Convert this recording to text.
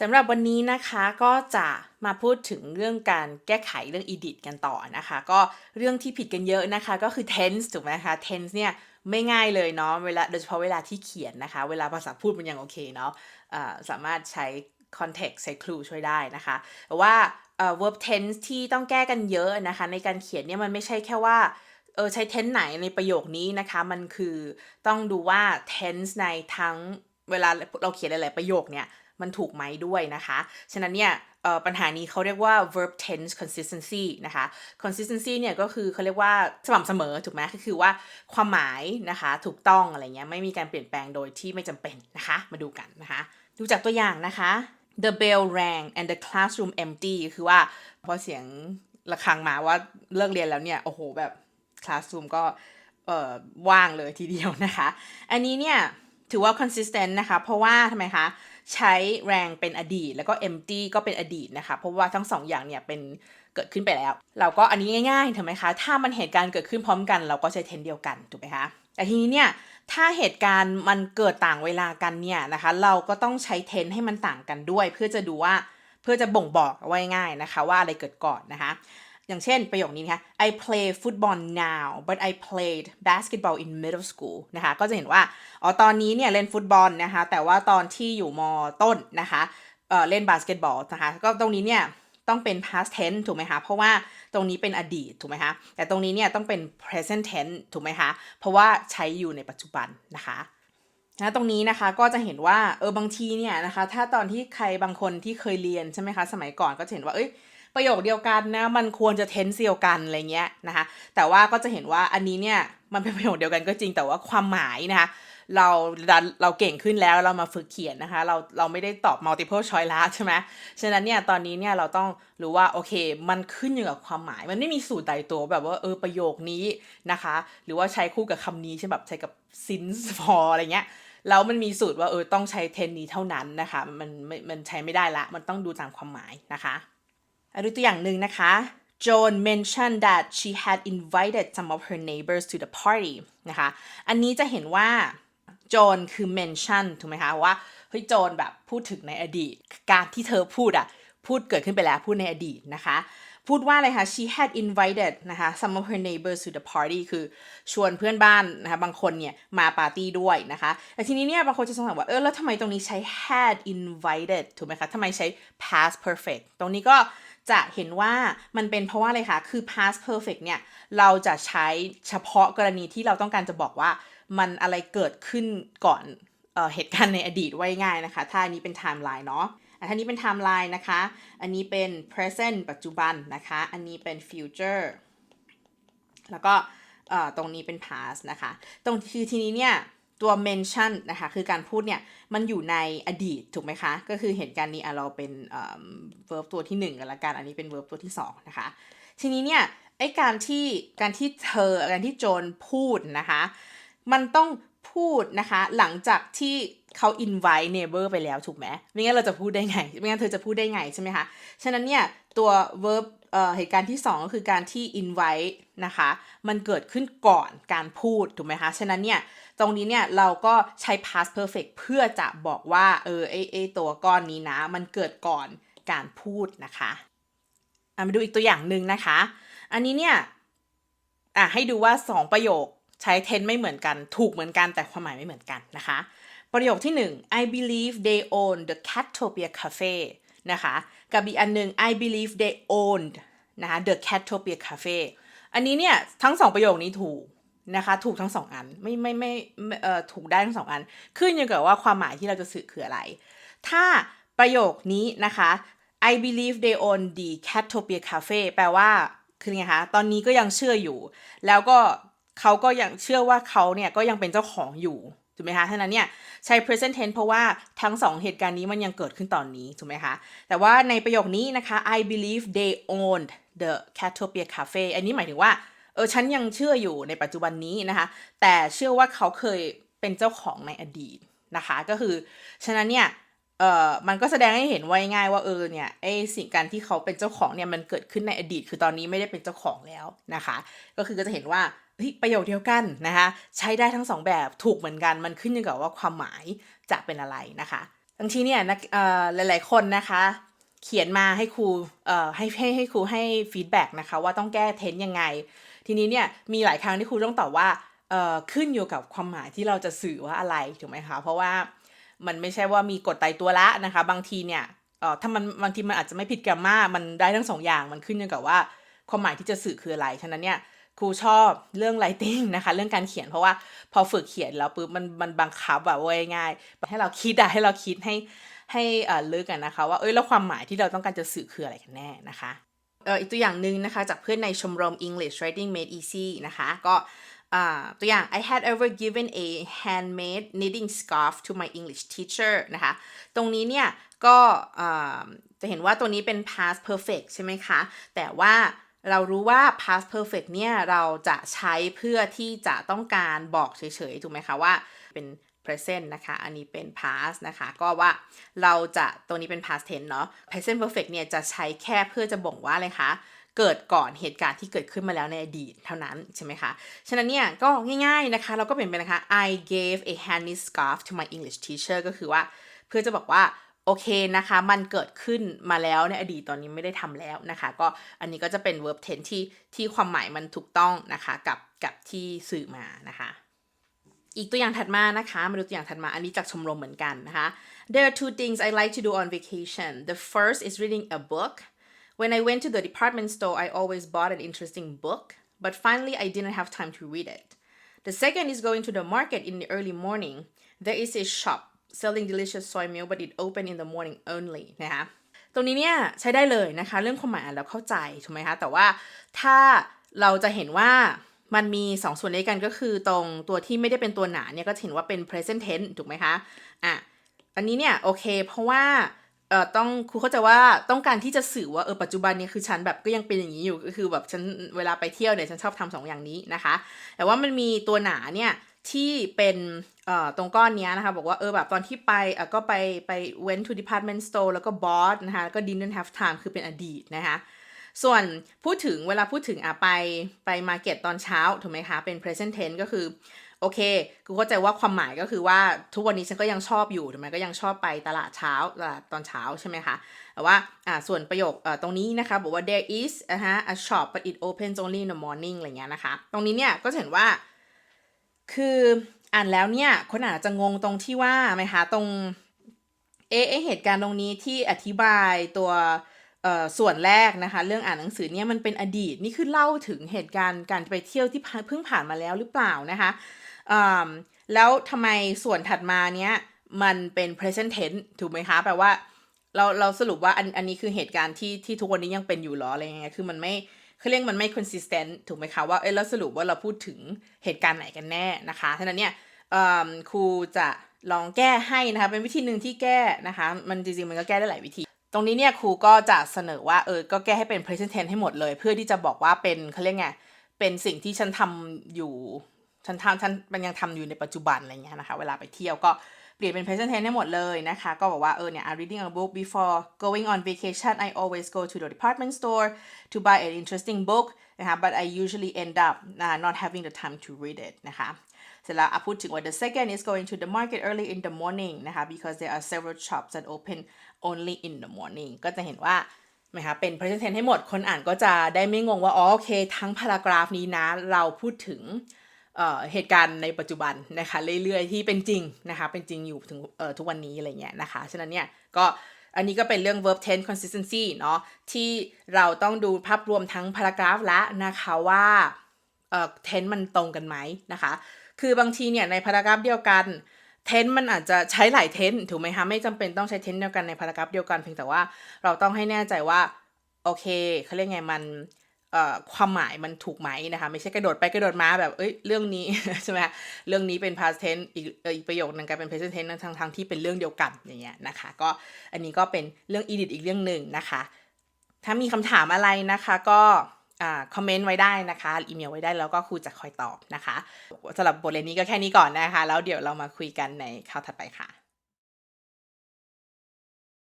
สำหรับวันนี้นะคะก็จะมาพูดถึงเรื่องการแก้ไขเรื่อง edit กันต่อนะคะ ก็เรื่องที่ผิดกันเยอะนะคะ ก็คือ tense ถูกไหมคะ tense เนี่ยไม่ง่ายเลยเนาะเวลาโดยเฉพาะเวลาที่เขียนนะคะ เวลาภาษาพูดมันยังโอเคเนาะะสามารถใช้ context ใช้ clue ช่วยได้นะคะแต่ว่า verb tense ที่ต้องแก้กันเยอะนะคะ ในการเขียนเนี่ยมันไม่ใช่แค่ว่าเออใช้ tense ไหนในประโยคนี้นะคะ มันคือต้องดูว่า tense ในทั้งเวลาเราเขียนหลาย ๆ ประโยคเนี่ย มันถูกไหมด้วยนะคะ ฉะนั้นเนี่ยปัญหานี้เขาเรียกว่า verb tense consistency นะคะ consistency เนี่ยก็คือเขาเรียกว่าสม่ำเสมอถูกไหมก็คือว่าความหมายนะคะถูกต้องอะไรเงี้ยไม่มีการเปลี่ยนแปลงโดยที่ไม่จำเป็นนะคะ มาดูกันนะคะ ดูจากตัวอย่างนะคะ the bell rang and the classroom empty คือว่าพอเสียงระฆังมาว่าเลิกเรียนแล้วเนี่ย โอ้โหแบบ classroom ก็ว่างเลยทีเดียวนะคะ อันนี้เนี่ย ถือว่า consistent นะคะ เพราะว่าทำไมคะใช้แรงเป็นอดีต แล้วก็ empty ก็เป็นอดีตนะคะ เพราะว่าทั้งสองอย่างเนี่ยเป็นเกิดขึ้นไปแล้ว เราก็อันนี้ง่ายๆถูกไหมคะ ถ้ามันเหตุการณ์เกิดขึ้นพร้อมกัน เราก็ใช้เทนเดียวกันถูกไหมคะแต่ทีนี้เนี่ยถ้าเหตุการณ์มันเกิดต่างเวลากันเนี่ยนะคะ เราก็ต้องใช้เทนให้มันต่างกันด้วย เพื่อจะดูว่าเพื่อจะบ่งบอกไว้ง่ายนะคะ ว่าอะไรเกิดก่อนนะคะ อย่างเช่นประโยคนี้นะคะ I play football now but I played basketball in middle school นะคะก็จะเห็นว่าอ๋อตอนนี้เนี่ยเล่นฟุตบอลนะคะแต่ว่าตอนที่อยู่มต้นนะคะเเล่นบาสเกตบอลนะคะก็ตรงนี้เนี่ยต้องเป็น past tense ถูกไหมคะ เพราะว่าตรงนี้เป็นอดีตถูกไหมคะ แต่ตรงนี้เนี่ยต้องเป็น present tense ถูกไหมคะ เพราะว่าใช้อยู่ในปัจจุบันนะคะนะตรงนี้นะคะก็จะเห็นว่าเออบางทีเนี่ยนะคะถ้าตอนที่ใครบางคนที่เคยเรียนใช่ไหมคะสมัยก่อนก็จะเห็นว่าเอ้ย ประโยคเดียวกันนะ มันควรจะเทนเซียวกันอะไรเงี้ยนะคะแต่ว่าก็จะเห็นว่าอันนี้เนี่ยมันเป็นประโยคเดียวกันก็จริงแต่ว่าความหมายนะคะเราเราเก่งขึ้นแล้วเรามาฝึกเขียนนะคะ เราเราไม่ได้ตอบ multiple choice ล้วใช่ไหมฉะนั้นเนี่ยตอนนี้เนี่ยเราต้องรู้ว่าโอเค มันขึ้นอยู่กับความหมาย มันไม่มีสูตรใดตัวแบบว่าเออประโยคนี้นะคะ หรือว่าใช้คู่กับคำนี้ใช่แบบใช้กับ since for อะไรเงี้ยแล้วมันมีสูตรว่าเออต้องใช้เทนนี้เท่านั้นนะคะ มันมันใช้ไม่ได้ละ มันต้องดูตามความหมายนะคะ ดูตัวอย่างหนึ่งนะคะ Joan mentioned that she had invited some of her neighbors to the party นะคะ อันนี้จะเห็นว่าโจนคือ mention ถูกไหมคะว่าเฮ้ยโจนแบบพูดถึงในอดีต การที่เธอพูดอะพูดเกิดขึ้นไปแล้วพูดในอดีตนะคะ พูดว่าอะไรคะ she had invited นะคะ some of her neighbors to the party คือชวนเพื่อนบ้านนะคะบางคนเนี่ยมาปาร์ตี้ด้วยนะคะ แต่ทีนี้เนี่ยบางคนจะสงสัยว่าเออแล้วทำไมตรงนี้ใช้ had invited ถูกไหมคะทำไมใช้ past perfect ตรงนี้ก็ จะเห็นว่ามันเป็นเพราะว่าอะไรคะ คือ past perfect เนี่ย เราจะใช้เฉพาะกรณีที่เราต้องการจะบอกว่ามันอะไรเกิดขึ้นก่อนเอเหตุการณ์ในอดีตไว้ง่ายนะคะ ถ้าอันนี้เป็น timeline เนาะอันนี้เป็น timeline นะคะ อันนี้เป็น present ปัจจุบันนะคะ อันนี้เป็น future แล้วก็ตรงนี้เป็น past นะคะ ตรงที่ทีนี้เนี่ย ตัว mention นะคะ คือการพูดเนี่ย มันอยู่ในอดีตถูกไหมคะ ก็คือเหตุการณ์นี้เราเป็น verb ตัวที่ 1 กันละกัน อันนี้เป็น verb ตัวที่ 2 นะคะ ทีนี้เนี่ย ไอการที่การที่เธอ การที่โจนพูดนะคะ มันต้องพูดนะคะ หลังจากที่เขา invite neighbor ไปแล้วถูกไหมไม่งั้นเราจะพูดได้ไง ไม่งั้นเธอจะพูดได้ไงใช่ไหมคะ ฉะนั้นเนี่ย ตัว verb เหตุการณ์ที่ 2 ก็คือการที่ invite นะคะ มันเกิดขึ้นก่อนการพูด ถูกไหมคะ ฉะนั้นเนี่ย ตรงนี้เนี่ย เราก็ใช้ past perfect เพื่อจะบอกว่า เออไอไอตัวก้อนนี้นะ มันเกิดก่อนการพูดนะคะมาดูอีกตัวอย่างหนึ่งนะคะ อันนี้เนี่ย อะให้ดูว่า 2 ประโยคใช้เทนไม่เหมือนกัน ถูกเหมือนกันแต่ความหมายไม่เหมือนกันนะคะ ประโยคที่ 1 I believe they own the Catopia Cafe นะคะ กับอีกอันหนึ่ง I believe they owned นะคะ the Catopia Cafe อันนี้เนี่ยทั้งสองประโยคนี้ถูกนะคะถูกทั้งสองอันไม่ไม่ไม่เอ่อถูกได้ทั้งสองอัน ขึ้นอยู่กับว่าความหมายที่เราจะสื่อคืออะไร ถ้าประโยคนี้นะคะ I believe they own the Catopia Cafe แปลว่าคือไงคะตอนนี้ก็ยังเชื่ออยู่ แล้วก็เขาก็ยังเชื่อว่าเขาเนี่ยก็ยังเป็นเจ้าของอยู่ ถูกไหมคะท่านั้นเนี่ยใช้ present tense เพราะว่าทั้งสองเหตุการณ์นี้มันยังเกิดขึ้นตอนนี้ ถูกไหมคะ แต่ว่าในประโยคนี้นะคะ I believe they owned the Catopia Cafe อันนี้หมายถึงว่าเออฉันยังเชื่ออยู่ในปัจจุบันนี้นะคะ แต่เชื่อว่าเขาเคยเป็นเจ้าของในอดีตนะคะ ก็คือ ฉะนั้นเนี่ย เออมันก็แสดงให้เห็นไว้ง่ายว่าเออเนี่ยไอสิ่งการที่เขาเป็นเจ้าของเนี่ยมันเกิดขึ้นในอดีต คือตอนนี้ไม่ได้เป็นเจ้าของแล้วนะคะ ก็คือก็จะเห็นว่าประโยคเดียวกันนะคะใช้ได้ทั้งสองแบบถูกเหมือนกันมันขึ้นอยู่กับว่าความหมายจะเป็นอะไรนะคะบางทีเนี่ยนักเอ่อหลายๆคนนะคะ เขียนมาให้ครูเอ่อให้ให้ให้ครูให้ฟีดแบ็กนะคะว่าต้องแก้เทนยังไง ทีนี้เนี่ยมีหลายครั้งที่ครูต้องตอบว่าเอ่อขึ้นอยู่กับความหมายที่เราจะสื่อว่าอะไรถูกไหมคะเพราะว่า มันไม่ใช่ว่ามีกฎตายตัวละนะคะ บางทีเนี่ยเอ่อถ้ามันบางทีมันอาจจะไม่ผิดกรรมามันได้ทั้งสองอย่างมันขึ้นอยู่กับว่าความหมายที่จะสื่อคืออะไร ฉะนั้นเนี่ยครูชอบเรื่อง writing นะคะ เรื่องการเขียนเพราะว่าพอฝึกเขียนแล้วปุ๊บมันมันบังคับแบบว่าง่ายๆให้เราคิดอะให้เราคิดให้ให้เอ่อลึกกันนะคะ ว่าเอ้ยแล้วความหมายที่เราต้องการจะสื่อคืออะไรกันแน่นะคะเอ่ออีกตัวอย่างหนึ่งนะคะ จากเพื่อนในชมรม English Writing Made Easy นะคะ ก็ ตัวอย่าง I had ever given a handmade knitting scarf to my English teacher นะคะ ตรงนี้เนี่ยก็จะเห็นว่าตัวนี้เป็น past perfect ใช่ไหมคะ แต่ว่าเรารู้ว่า past perfect เนี่ยเราจะใช้เพื่อที่จะต้องการบอกเฉยๆ ถูกไหมคะว่าเป็น present นะคะ อันนี้เป็น past นะคะ ก็ว่าเราจะตัวนี้เป็น past tense เนาะ present perfect เนี่ยจะใช้แค่เพื่อจะบ่งว่าอะไรคะ เกิดก่อนเหตุการณ์ที่เกิดขึ้นมาแล้วในอดีตเท่านั้นใช่ไหมคะ ฉะนั้นเนี่ยก็ง่ายๆนะคะ เราก็เปลี่ยนเป็นนะคะ I gave a handy scarf to my English teacher ก็คือว่าเพื่อจะบอกว่าโอเคนะคะ มันเกิดขึ้นมาแล้วในอดีตตอนนี้ไม่ได้ทำแล้วนะคะ ก็อันนี้ก็จะเป็น verb tense ที่ที่ความหมายมันถูกต้องนะคะกับกับที่สื่อมานะคะอีกตัวอย่างถัดมานะคะ มาดูตัวอย่างถัดมา อันนี้จากชมรมเหมือนกันนะคะ There are two things I like to do on vacation. The first is reading a book. When I went to the department store, I always bought an interesting book, but finally I didn't have time to read it. The second is going to the market in the early morning. There is a shop selling delicious soy milk, but it open in the morning only นะคะตรงนี้เนี่ยใช้ได้เลยนะคะ เรื่องความหมายอ่านแล้วเข้าใจถูกไหมคะแต่ว่าถ้าเราจะเห็นว่ามันมี 2ส่วนด้วยกันก็คือตรงตัวที่ไม่ได้เป็นตัวหนาเนี่ยก็จะเห็นว่าเป็น present tense ถูกไหมคะอะอันนี้เนี่ยโอเค เพราะว่า เอ่อต้องครูเข้าใจว่าต้องการที่จะสื่อว่าเออปัจจุบันเนี่ยคือฉันแบบก็ยังเป็นอย่างนี้อยู่ก็คือแบบฉันเวลาไปเที่ยวเนี่ยฉันชอบทำสองอย่างนี้นะคะ แต่ว่ามันมีตัวหนาเนี่ยที่เป็นเอ่อตรงก้อนเนี้ยนะคะบอกว่าเออแบบตอนที่ไปเออก็ไปไป went to department store แล้วก็ bought นะคะแล้วก็ didn't have time คือเป็นอดีตนะคะส่วนพูดถึงเวลาพูดถึงอะไปไปมาเก็ตตอนเช้าถูกไหมคะเป็น present tense ก็คือ โอเค กูเข้าใจว่าความหมายก็คือว่าทุกวันนี้ฉันก็ยังชอบอยู่ถูกไหมก็ยังชอบไปตลาดเช้าตลาดตอนเช้าใช่ไหมคะ แต่ว่าอ่าส่วนประโยคเอ่อตรงนี้นะคะ บอกว่า there is อะฮะ a shop but it opens only in the morning อะไรเงี้ยนะคะ ตรงนี้เนี่ยก็เห็นว่า คืออ่านแล้วเนี่ยคนอาจจะงงตรงที่ว่าไหมคะตรงเอเอเหตุการณ์ตรงนี้ที่อธิบายตัวส่วนแรกนะคะ เรื่องอ่านหนังสือเนี่ยมันเป็นอดีตนี่คือเล่าถึงเหตุการณ์การไปเที่ยวที่เพิ่งผ่านมาแล้วหรือเปล่านะคะ แล้วทำไมส่วนถัดมาเนี้ยมันเป็น present tense ถูกไหมคะ แปลว่าเราเราสรุปว่าอันอันนี้คือเหตุการณ์ที่ที่ทุกวันนี้ยังเป็นอยู่หรออะไรเงี้ยคือมันไม่เขาเรียกมันไม่ consistent ถูกไหมคะว่าเอ้ยแล้วสรุปว่าเราพูดถึงเหตุการณ์ไหนกันแน่นะคะฉะนั้นเนี่ยครูจะลองแก้ให้นะคะเป็นวิธีหนึ่งที่แก้นะคะ มันจริงๆมันก็แก้ได้หลายวิธี ตรงนี้เนี่ยครูก็จะเสนอว่าเออก็แก้ให้เป็น present tense ให้หมดเลย เพื่อที่จะบอกว่าเป็นเขาเรียกไงเป็นสิ่งที่ฉันทำอยู่ ฉันทำฉันมันยังทำอยู่ในปัจจุบันอะไรเงี้ยนะคะ เวลาไปเที่ยวก็เปลี่ยนเป็น present tense ให้หมดเลยนะคะ ก็บอกว่าเออเนี่ย I'm reading a book before going on vacation I always go to the department store to buy an interesting book นะคะ but I usually end up uh, not having the time to read it นะคะเสร็จแล้วอะพูดถึงว่า the second is going to the market early in the morning นะคะ because there are several shops that open only in the morning ก็จะเห็นว่าไหมคะเป็น present tense ให้หมด คนอ่านก็จะได้ไม่งงว่า อ๋อ โอเค ทั้งพารากราฟนี้นะ เราพูดถึง เเหตุการณ์ในปัจจุบันนะคะเรื่อยๆที่เป็นจริงนะคะเป็นจริงอยู่ถึงทุกวันนี้อะไรเงี้ยนะคะฉะนั้นเนี่ยก็อันนี้ก็เป็นเรื่อง verb tense consistency เนาะที่เราต้องดูภาพรวมทั้งพารากราฟและนะคะว่าเอ่อ tense มันตรงกันไหมนะคะ คือบางทีเนี่ยในพารากราฟเดียวกันเทนมันอาจจะใช้หลายเทนถูกไหมคะไม่จำเป็นต้องใช้เทนเดียวกันในพารากราฟเดียวกันเพียงแต่ว่าเราต้องให้แน่ใจว่าโอเคเขาเรียกไงมัน ความหมายมันถูกไหมนะคะ ไม่ใช่กระโดดไปกระโดดมาแบบเอ้ยเรื่องนี้ใช่ไหมเรื่องนี้เป็น past tense อีกเอ่ออีกประโยคนึงกลายเป็น present tense ทั้งทั้งที่เป็นเรื่องเดียวกันอย่างเงี้ยนะคะ ก็อันนี้ก็เป็นเรื่อง edit อีกเรื่องหนึ่งนะคะ ถ้ามีคำถามอะไรนะคะก็คอมเมนต์ไว้ได้นะคะอีเมลไว้ได้แล้วก็ครูจะคอยตอบนะคะสำหรับบทเรียนนี้ก็แค่นี้ก่อนนะคะ แล้วเดี๋ยวเรามาคุยกันในคราวถัดไปค่ะ